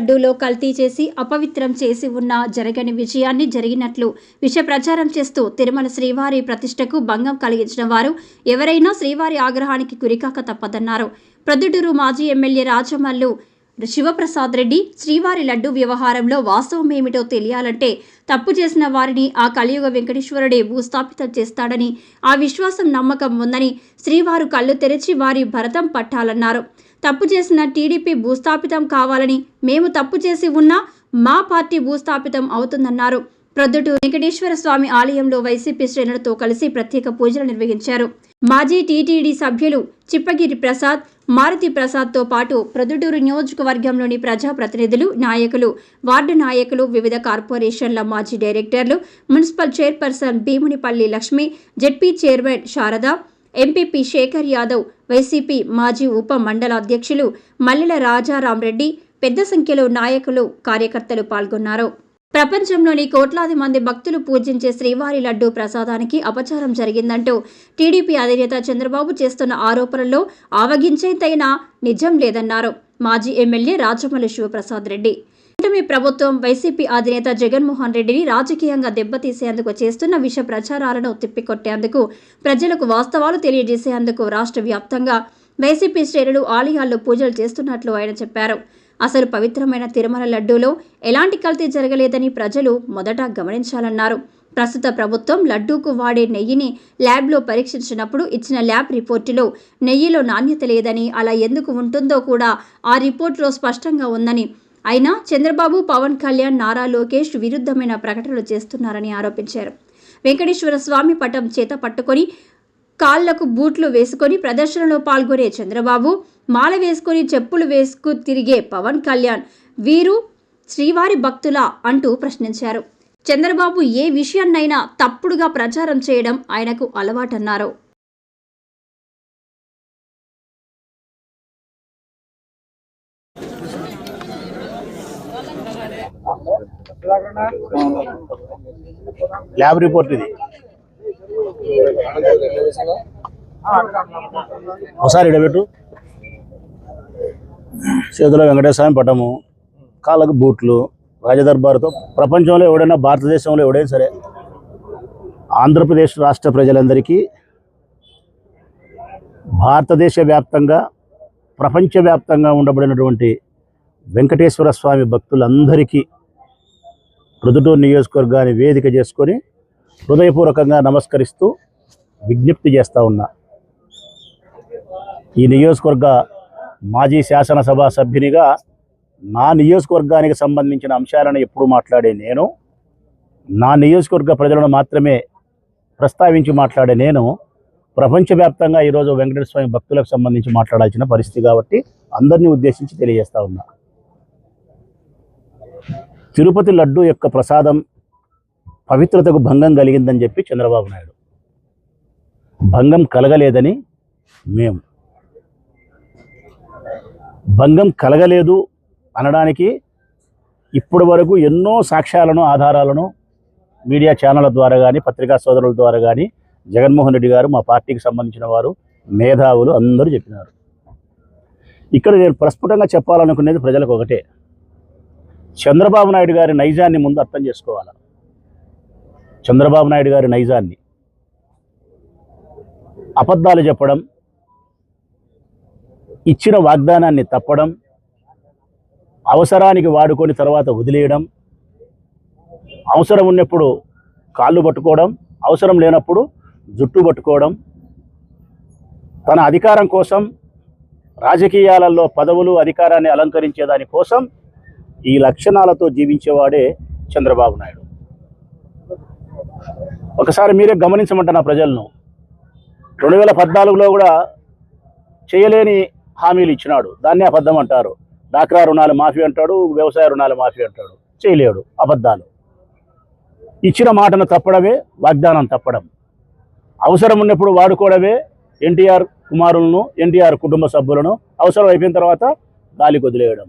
తిరుమల లడ్డూలో కల్తీ చేసి అపవిత్రం చేసి ఉన్న జరగని విజయాన్ని జరిగినట్లు విష ప్రచారం చేస్తూ తిరుమల శ్రీవారి ప్రతిష్టకు భంగం కలిగించిన వారు ఎవరైనా శ్రీవారి ఆగ్రహానికి గురికాక తప్పదన్నారు. ప్రొద్దుటూరు మాజీ ఎమ్మెల్యే రాజమల్లు శివప్రసాద్ రెడ్డి శ్రీవారి లడ్డు వ్యవహారంలో వాస్తవం ఏమిటో తెలియాలంటే తప్పు చేసిన వారిని ఆ కలియుగ వెంకటేశ్వరుడే భూస్థాపితం చేస్తాడని ఆ విశ్వాసం నమ్మకం ఉందని శ్రీవారు కళ్ళు తెరిచి వారి భరతం పట్టాలన్నారు. తప్పు చేసిన టీడీపీ భూస్థాపితం కావాలని మేము తప్పు చేసి ఉన్నా మా పార్టీ భూస్థాపితం అవుతుందన్నారు. ప్రొద్దుటూ వెంకటేశ్వర స్వామి ఆలయంలో వైసీపీ శ్రేణులతో కలిసి ప్రత్యేక పూజలు నిర్వహించారు. మాజీ టీటీడీ సభ్యులు చిప్పగిరి ప్రసాద్ మారుతి ప్రసాద్తో పాటు ప్రొద్దుటూరు నియోజకవర్గంలోని ప్రజాప్రతినిధులు నాయకులు వార్డు నాయకులు వివిధ కార్పొరేషన్ల మాజీ డైరెక్టర్లు municipal chairperson Bhimunipalli Lakshmi ZP chairman Sharada MPP Shekar Yadav YCP మాజీ ఉప మండల అధ్యక్షులు మల్లెల రాజారాం రెడ్డి పెద్ద సంఖ్యలో నాయకులు కార్యకర్తలు పాల్గొన్నారు. ప్రపంచంలోని కోట్లాది మంది భక్తులు పూజించే శ్రీవారి లడ్డూ ప్రసాదానికి అపచారం జరిగిందంటూ టీడీపీ అధినేత చంద్రబాబు చేస్తున్న ఆరోపణల్లో ఆవగించేంతైనా నిజం లేదన్నారు మాజీ ఎమ్మెల్యే రాజమల్లి శివప్రసాద్ రెడ్డి. కూటమి ప్రభుత్వం వైసీపీ అధినేత జగన్మోహన్ రెడ్డిని రాజకీయంగా దెబ్బతీసేందుకు చేస్తున్న విష ప్రచారాలను తిప్పికొట్టేందుకు ప్రజలకు వాస్తవాలు తెలియజేసేందుకు రాష్ట్ర వ్యాప్తంగా వైసీపీ శ్రేణులు ఆలయాల్లో పూజలు చేస్తున్నట్లు ఆయన చెప్పారు. అసలు పవిత్రమైన తిరుమల లడ్డూలో ఎలాంటి కల్తీ జరగలేదని ప్రజలు మొదట గమనించాలన్నారు. ప్రస్తుత ప్రభుత్వం లడ్డూకు వాడే నెయ్యిని ల్యాబ్లో పరీక్షించినప్పుడు ఇచ్చిన ల్యాబ్ రిపోర్టులో నెయ్యిలో నాణ్యత లేదని అలా ఎందుకు ఉంటుందో కూడా ఆ రిపోర్టులో స్పష్టంగా ఉందని అయినా చంద్రబాబు పవన్ కళ్యాణ్ నారా లోకేష్ విరుద్ధమైన ప్రకటనలు చేస్తున్నారని ఆరోపించారు. వెంకటేశ్వర స్వామి పటం చేత పట్టుకొని కాళ్ళకు బూట్లు వేసుకొని ప్రదర్శనలో పాల్గొనే చంద్రబాబు మాల వేసుకొని చెప్పులు వేసుకు తిరిగే పవన్ కళ్యాణ్ వీరు శ్రీవారి భక్తులా అంటూ ప్రశ్నించారు. చంద్రబాబు ఏ విషయాన్నైనా తప్పుడుగా ప్రచారం చేయడం ఆయనకు అలవాటన్నారు. ల్యాబ్ రిపోర్ట్ ఇది. ఒకసారి ఇడబెట్టు చేతిలో వెంకటేశ్వర పటము కాళ్ళకు బూట్లు రాజదర్బారుతో ప్రపంచంలో ఎవడైనా భారతదేశంలో ఎవడైనా సరే ఆంధ్రప్రదేశ్ రాష్ట్ర ప్రజలందరికీ భారతదేశ వ్యాప్తంగా ప్రపంచవ్యాప్తంగా ఉండబడినటువంటి వెంకటేశ్వర స్వామి భక్తులందరికీ ప్రొద్దుటూరు నియోజకవర్గాన్ని వేదిక చేసుకొని హృదయపూర్వకంగా నమస్కరిస్తూ విజ్ఞప్తి చేస్తూ ఉన్నా. ఈ నియోజకవర్గ మాజీ శాసనసభ సభ్యునిగా నా నియోజకవర్గానికి సంబంధించిన అంశాలను ఎప్పుడు మాట్లాడే నేను నా నియోజకవర్గ ప్రజలను మాత్రమే ప్రస్తావించి మాట్లాడే నేను ప్రపంచవ్యాప్తంగా ఈరోజు వెంకటేశ్వర స్వామి భక్తులకు సంబంధించి మాట్లాడాల్సిన పరిస్థితి కాబట్టి అందరినీ ఉద్దేశించి తెలియజేస్తా ఉన్నా. తిరుపతి లడ్డు యొక్క ప్రసాదం పవిత్రతకు భంగం కలిగిందని చెప్పి చంద్రబాబు నాయుడు. భంగం కలగలేదని మేము. భంగం కలగలేదు అనడానికి ఇప్పటి వరకు ఎన్నో సాక్ష్యాలను ఆధారాలను మీడియా ఛానళ్ళ ద్వారా కానీ పత్రికా సోదరుల ద్వారా కానీ జగన్మోహన్ రెడ్డి గారు మా పార్టీకి సంబంధించిన వారు మేధావులు అందరూ చెప్పినారు. ఇక్కడ నేను ప్రస్ఫుటంగా చెప్పాలనుకునేది ప్రజలకు ఒకటే. చంద్రబాబు నాయుడు గారి నైజాన్ని ముందు అర్థం చేసుకోవాలి? చంద్రబాబు నాయుడు గారి నైజాన్ని. అబద్ధాలు చెప్పడం ఇచ్చిన వాగ్దానాన్ని తప్పడం అవసరానికి వాడుకొని తర్వాత వదిలేయడం అవసరం ఉన్నప్పుడు కాళ్ళు పట్టుకోవడం అవసరం లేనప్పుడు జుట్టు పట్టుకోవడం తన అధికారం కోసం రాజకీయాలలో పదవులు అధికారాన్ని అలంకరించే దాని కోసం ఈ లక్షణాలతో జీవించేవాడే చంద్రబాబు నాయుడు. ఒకసారి మీరే గమనించమంటున్న ప్రజలను? రెండు వేల పద్నాలుగులో కూడా చేయలేని హామీలు ఇచ్చినాడు. దాన్నే అబద్ధం అంటారు. డాక్రా రుణాలు మాఫీ అంటాడు వ్యవసాయ రుణాలు మాఫీ అంటాడు. చేయలేడు. అబద్ధాలు. ఇచ్చిన మాటను తప్పడమే వాగ్దానం తప్పడం. అవసరం ఉన్నప్పుడు వాడుకోవడమే ఎన్టీఆర్ కుమారులను ఎన్టీఆర్ కుటుంబ సభ్యులను అవసరం అయిపోయిన తర్వాత గాలి వదిలేయడం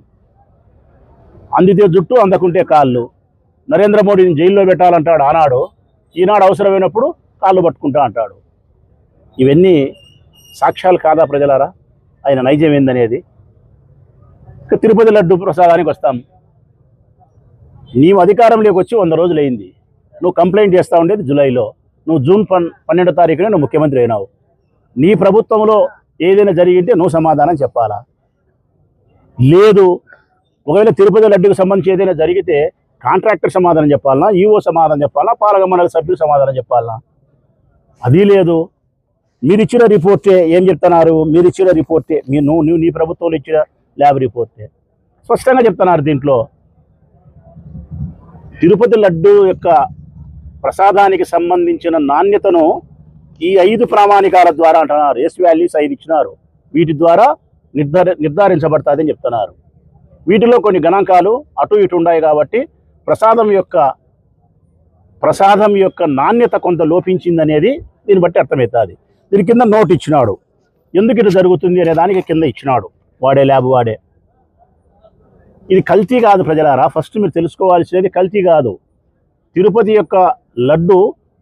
అందితే జుట్టు అందకుంటే కాళ్ళు. నరేంద్ర మోడీని జైల్లో పెట్టాలంటాడు ఆనాడు. ఈనాడు అవసరమైనప్పుడు కాళ్ళు పట్టుకుంటా అంటాడు. ఇవన్నీ సాక్ష్యాలు కాదా ప్రజలారా? ఆయన నైజం ఏందనేది. ఇక తిరుపతి లడ్డు ప్రసాదానికి వస్తాం. నీవు అధికారంలోకి వచ్చి వంద రోజులు అయింది నువ్వు కంప్లైంట్ చేస్తూ ఉండేది జూలైలో. నువ్వు జూన్ పన్ పన్నెండో తారీఖునే నువ్వు ముఖ్యమంత్రి అయినావు. నీ ప్రభుత్వంలో ఏదైనా జరిగింటే నువ్వు సమాధానం చెప్పాలా? లేదు ఒకవేళ తిరుపతి లడ్డుకు సంబంధించి ఏదైనా జరిగితే కాంట్రాక్టర్ సమాధానం చెప్పాలనా? ఈఓ సమాధానం చెప్పాలనా? పాలక మండలి సభ్యులు సమాధానం చెప్పాలనా? అది లేదు. మీరు ఇచ్చిన రిపోర్టే ఏం చెప్తున్నారు? మీరు ఇచ్చిన రిపోర్టే మీ నువ్వు నువ్వు నీ ప్రభుత్వంలో ఇచ్చిన ల్యాబ్ రిపోర్టే. స్పష్టంగా చెప్తున్నారు దీంట్లో. తిరుపతి లడ్డు యొక్క ప్రసాదానికి సంబంధించిన నాణ్యతను ఈ ఐదు ప్రామాణికాల ద్వారా అంటున్నారు. ఎస్ వాల్యూస్ ఐదు ఇచ్చినారు. వీటి ద్వారా నిర్ధార నిర్ధారించబడుతుందని చెప్తున్నారు. వీటిలో కొన్ని గణాంకాలు అటు ఇటు ఉన్నాయి కాబట్టి ప్రసాదం యొక్క ప్రసాదం యొక్క నాణ్యత కొంత లోపించిందనేది దీన్ని బట్టి అర్థమవుతుంది. దీని కింద నోట్ ఇచ్చినాడు. ఎందుకు ఇది జరుగుతుంది అనే దానికి కింద ఇచ్చినాడు. వాడే ల్యాబ్ వాడే. ఇది కల్తీ కాదు ప్రజలారా. ఫస్ట్ మీరు తెలుసుకోవాల్సినది కల్తీ కాదు. తిరుపతి యొక్క లడ్డు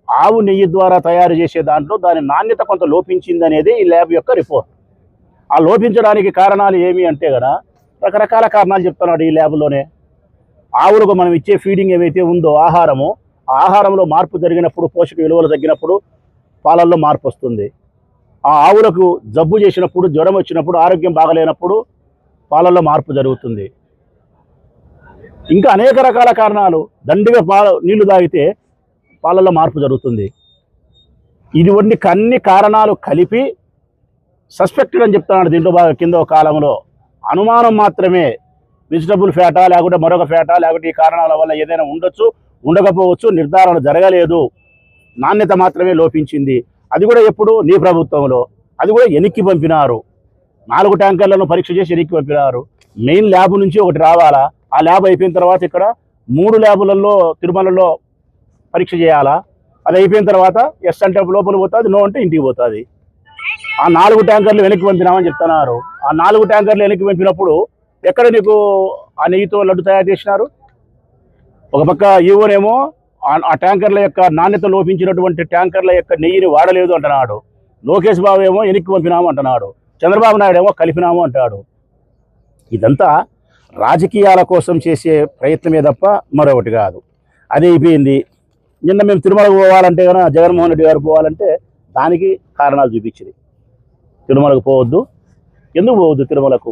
ఆవు నెయ్యి ద్వారా తయారు చేసే దాంట్లో దాని నాణ్యత కొంత లోపించిందనేది ఈ ల్యాబ్ యొక్క రిపోర్ట్. ఆ లోపించడానికి కారణాలు ఏమి అంటే కదా రకరకాల కారణాలు చెప్తున్నాడు ఈ ల్యాబ్లోనే. ఆవులకు మనం ఇచ్చే ఫీడింగ్ ఏమైతే ఉందో ఆహారము ఆహారంలో మార్పు జరిగినప్పుడు పోషక విలువలు తగ్గినప్పుడు పాలల్లో మార్పు వస్తుంది. ఆ ఆవులకు జబ్బు చేసినప్పుడు జ్వరం వచ్చినప్పుడు ఆరోగ్యం బాగలేనప్పుడు పాలల్లో మార్పు జరుగుతుంది. ఇంకా అనేక రకాల కారణాలు. దండిగా పాల నీళ్ళు తాగితే పాలల్లో మార్పు జరుగుతుంది. ఇటువంటి అన్ని కారణాలు కలిపి సస్పెక్టెడ్ అని చెప్తున్నాడు దీంట్లో బాగా కింద కాలంలో. అనుమానం మాత్రమే. వెజిటబుల్ ఫ్యాటా లేకుంటే మరొక ఫ్యాటా లేకుంటే ఈ కారణాల వల్ల ఏదైనా ఉండొచ్చు ఉండకపోవచ్చు నిర్ధారణ జరగలేదు. నాణ్యత మాత్రమే లోపించింది. అది కూడా ఎప్పుడు? నీ ప్రభుత్వంలో. అది కూడా ఎనిక్కి పంపినారు. నాలుగు ట్యాంకర్లను పరీక్ష చేసి ఎనిక్కి పంపినారు. మెయిన్ ల్యాబ్ నుంచి ఒకటి రావాలా? ఆ ల్యాబ్ అయిపోయిన తర్వాత ఇక్కడ మూడు ల్యాబులలో తిరుమలలో పరీక్ష చేయాలా? అది అయిపోయిన తర్వాత ఎస్ అంటే లోపల పోతుంది నో అంటే ఇంటికి పోతుంది. ఆ నాలుగు ట్యాంకర్లు వెనక్కి పంపినామని చెప్తున్నారు. ఆ నాలుగు ట్యాంకర్లు వెనక్కి పంపినప్పుడు ఎక్కడ నీకు ఆ నెయ్యితో లడ్డు తయారు చేసినారు? ఒక పక్క ఈవోనేమో ఆ- ట్యాంకర్ల యొక్క నాణ్యత లోపించినటువంటి ట్యాంకర్ల యొక్క నెయ్యిని వాడలేదు అంటున్నాడు. లోకేష్ బాబు ఏమో వెనక్కి పంపినాము అంటున్నాడు. చంద్రబాబు నాయుడు ఏమో కలిపినాము అంటాడు. ఇదంతా రాజకీయాల కోసం చేసే ప్రయత్నమే తప్ప మరొకటి కాదు. అది అయిపోయింది. నిన్న మేము తిరుమలకు పోవాలంటే కనుక జగన్మోహన్ రెడ్డి గారు పోవాలంటే దానికి కారణాలు చూపించింది. తిరుమలకు పోవద్దు. ఎందుకు పోవద్దు తిరుమలకు?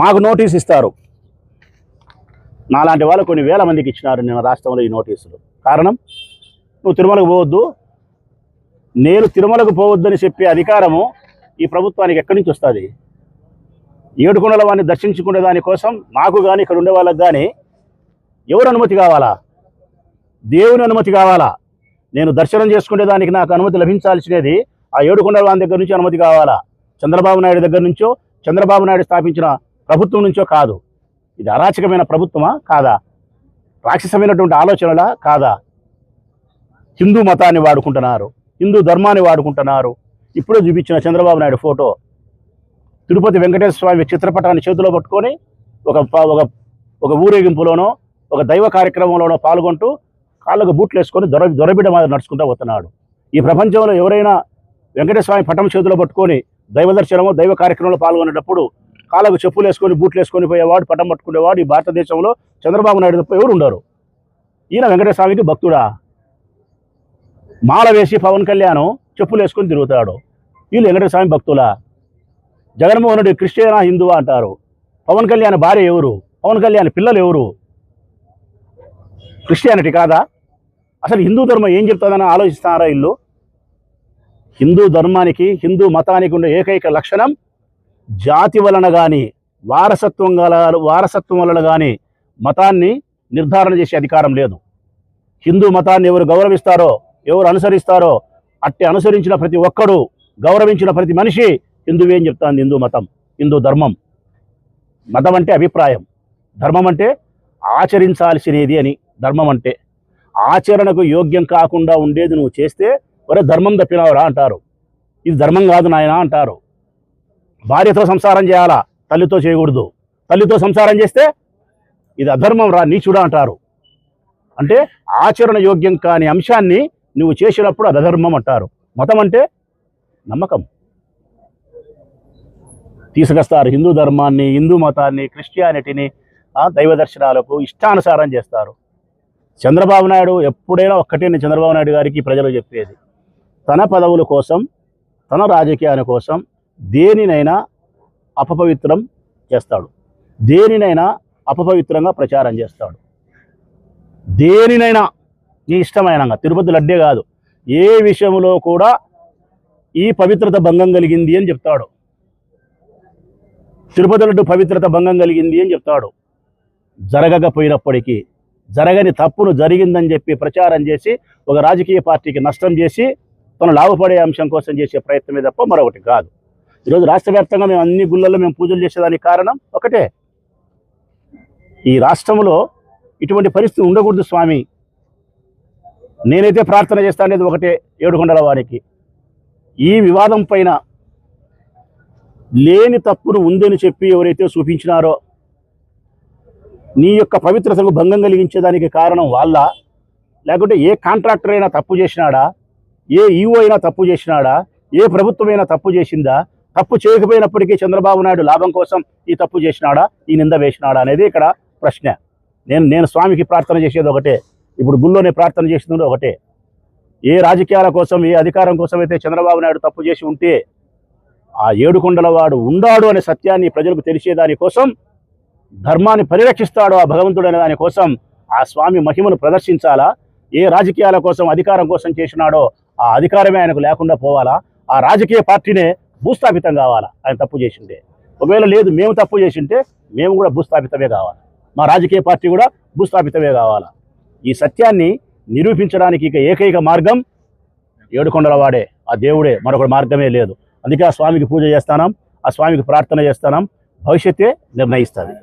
మాకు నోటీస్ ఇస్తారు. నాలాంటి వాళ్ళు కొన్ని వేల మందికి ఇచ్చినారు నిన్న రాష్ట్రంలో ఈ నోటీసులు. కారణం? నువ్వు తిరుమలకు పోవద్దు. నేను తిరుమలకు పోవద్దని చెప్పే అధికారము ఈ ప్రభుత్వానికి ఎక్కడి నుంచి వస్తుంది? ఏడుకొండల వాడిని దర్శించుకునే దానికోసం నాకు కానీ ఇక్కడ ఉండే వాళ్ళకి కానీ ఎవరు అనుమతి కావాలా? దేవుని అనుమతి కావాలా? నేను దర్శనం చేసుకునే దానికి నాకు అనుమతి లభించాల్సినది ఆ ఏడుకొండల వాని దగ్గర నుంచి అనుమతి కావాలా? చంద్రబాబు నాయుడు దగ్గర నుంచో చంద్రబాబు నాయుడు స్థాపించిన ప్రభుత్వం నుంచో కాదు. ఇది అరాచకమైన ప్రభుత్వమా? కాదా? రాక్షసమైనటువంటి ఆలోచనలా? కాదా? హిందూ మతాన్ని వాడుకుంటున్నారు హిందూ ధర్మాన్ని వాడుకుంటున్నారు. ఇప్పుడే చూపించిన చంద్రబాబు నాయుడు ఫోటో. తిరుపతి వెంకటేశ్వర స్వామి చిత్రపటాన్ని చేతిలో పట్టుకొని ఒక ఒక ఒక ఊరేగింపులోనో ఒక దైవ కార్యక్రమంలోనో పాల్గొంటూ కాళ్ళకు బూట్లు వేసుకొని దొర దొరబిడ మాదిరి నడుచుకుంటూ పోతున్నాడు. ఈ ప్రపంచంలో ఎవరైనా వెంకటేశ్వర స్వామి పటం చేతిలో పట్టుకొని దైవ దర్శనము దైవ కార్యక్రమంలో పాల్గొనేటప్పుడు కాళ్ళకు చెప్పులు వేసుకొని బూట్లు వేసుకొని పోయేవాడు పటం పట్టుకునేవాడు ఈ భారతదేశంలో చంద్రబాబు నాయుడు తప్ప ఎవరు ఉండరు. ఈయన వెంకటేశ్వరస్వామికి భక్తుడా. మాల వేసి పవన్ కళ్యాణ్ చెప్పులు వేసుకొని తిరుగుతాడు. వీళ్ళు వెంకటేశ్వర స్వామి భక్తులా. జగన్మోహన్ క్రిస్టియనా హిందువా అంటారు. పవన్ కళ్యాణ్ భార్య ఎవరు? పవన్ కళ్యాణ్ పిల్లలు ఎవరు? క్రిస్టియానిటీ కాదా? అసలు హిందూ ధర్మం ఏం చెప్తుందని ఆలోచిస్తున్నారా ఇల్లు హిందూ ధర్మానికి హిందూ మతానికి ఉండే ఏకైక లక్షణం జాతి వలన కానీ వారసత్వం గల వారసత్వం వలన కానీ మతాన్ని నిర్ధారణ చేసే అధికారం లేదు. హిందూ మతాన్ని ఎవరు గౌరవిస్తారో ఎవరు అనుసరిస్తారో అట్టి అనుసరించిన ప్రతి ఒక్కడు గౌరవించిన ప్రతి మనిషి హిందువే అని చెప్తాను హిందూ మతం హిందూ ధర్మం. మతం అంటే అభిప్రాయం. ధర్మం అంటే ఆచరించాల్సినది అని ధర్మం అంటే ఆచరణకు యోగ్యం కాకుండా ఉండేది నువ్వు చేస్తే ఒరే ధర్మం తప్పినావురా అంటారు. ఇది ధర్మం కాదు నాయన అంటారు. భార్యతో సంసారం చేయాలా? తల్లితో చేయకూడదు. తల్లితో సంసారం చేస్తే ఇది అధర్మం రా నీచుడా అంటారు. అంటే ఆచరణ యోగ్యం కాని అంశాన్ని నువ్వు చేసినప్పుడు అది అధర్మం అంటారు. మతం అంటే నమ్మకం. తీసుకొస్తారు హిందూ ధర్మాన్ని హిందూ మతాన్ని క్రిస్టియానిటీని ఆ, దైవ దర్శనాలకు ఇష్టానుసారం చేస్తారు. చంద్రబాబు నాయుడు ఎప్పుడైనా ఒక్కటే నేను చంద్రబాబు నాయుడు గారికి ప్రజలు చెప్పేది. తన పదవుల కోసం తన రాజకీయాల కోసం దేనినైనా అపపవిత్రం చేస్తాడు. దేనినైనా అపపవిత్రంగా ప్రచారం చేస్తాడు. దేనినైనా నీ ఇష్టమైనంగా తిరుపతి లడ్డే కాదు ఏ విషయంలో కూడా ఈ పవిత్రత భంగం కలిగింది అని చెప్తాడు. తిరుపతి లడ్డు పవిత్రత భంగం కలిగింది అని చెప్తాడు. జరగకపోయినప్పటికీ జరగని తప్పును జరిగిందని చెప్పి ప్రచారం చేసి ఒక రాజకీయ పార్టీకి నష్టం చేసి తను లాభపడే అంశం కోసం చేసే ప్రయత్నమే తప్ప మరొకటి కాదు. ఈరోజు రాష్ట్ర వ్యాప్తంగా మేము అన్ని గుళ్ళల్లో మేము పూజలు చేసేదానికి కారణం ఒకటే. ఈ రాష్ట్రంలో ఇటువంటి పరిస్థితి ఉండకూడదు స్వామి. నేనైతే ప్రార్థన చేస్తానేది ఒకటే ఏడుకొండల వారికి. ఈ వివాదం పైన లేని తప్పును ఉందని చెప్పి ఎవరైతే చూపించినారో నీ యొక్క పవిత్రతకు భంగం కలిగించేదానికి కారణం వాళ్ళ లేకుంటే ఏ కాంట్రాక్టర్ అయినా తప్పు చేసినాడా? ఏ ఈఓ అయినా తప్పు చేసినాడా? ఏ ప్రభుత్వమైనా తప్పు చేసిందా? తప్పు చేయకపోయినప్పటికీ చంద్రబాబు నాయుడు లాభం కోసం ఈ తప్పు చేసినాడా? ఈ నింద వేసినాడా అనేది ఇక్కడ ప్రశ్న. నేను నేను స్వామికి ప్రార్థన చేసేది ఒకటే. ఇప్పుడు గుళ్ళోనే ప్రార్థన చేసింది ఒకటే. ఏ రాజకీయాల కోసం ఏ అధికారం కోసం అయితే చంద్రబాబు నాయుడు తప్పు చేసి ఉంటే ఆ ఏడుకొండల వాడు ఉండాడు అనే సత్యాన్ని ప్రజలకు తెలిసేదానికోసం ధర్మాన్ని పరిరక్షిస్తాడు ఆ భగవంతుడు అనే దానికోసం ఆ స్వామి మహిమను ప్రదర్శించాలా? ఏ రాజకీయాల కోసం అధికారం కోసం చేసినాడో ఆ అధికారమే ఆయనకు లేకుండా పోవాలా? ఆ రాజకీయ పార్టీనే భూస్థాపితం కావాలా? ఆయన తప్పు చేసిండే ఒకవేళ లేదు మేము తప్పు చేసింటే మేము కూడా భూస్థాపితమే కావాలి. మా రాజకీయ పార్టీ కూడా భూస్థాపితమే కావాలా. ఈ సత్యాన్ని నిరూపించడానికి ఇక ఏకైక మార్గం ఏడుకొండల వాడే ఆ దేవుడే మరొక మార్గమే లేదు. అందుకే ఆ స్వామికి పూజ చేస్తానం ఆ స్వామికి ప్రార్థన చేస్తానం భవిష్యత్తే నిర్ణయిస్తుంది.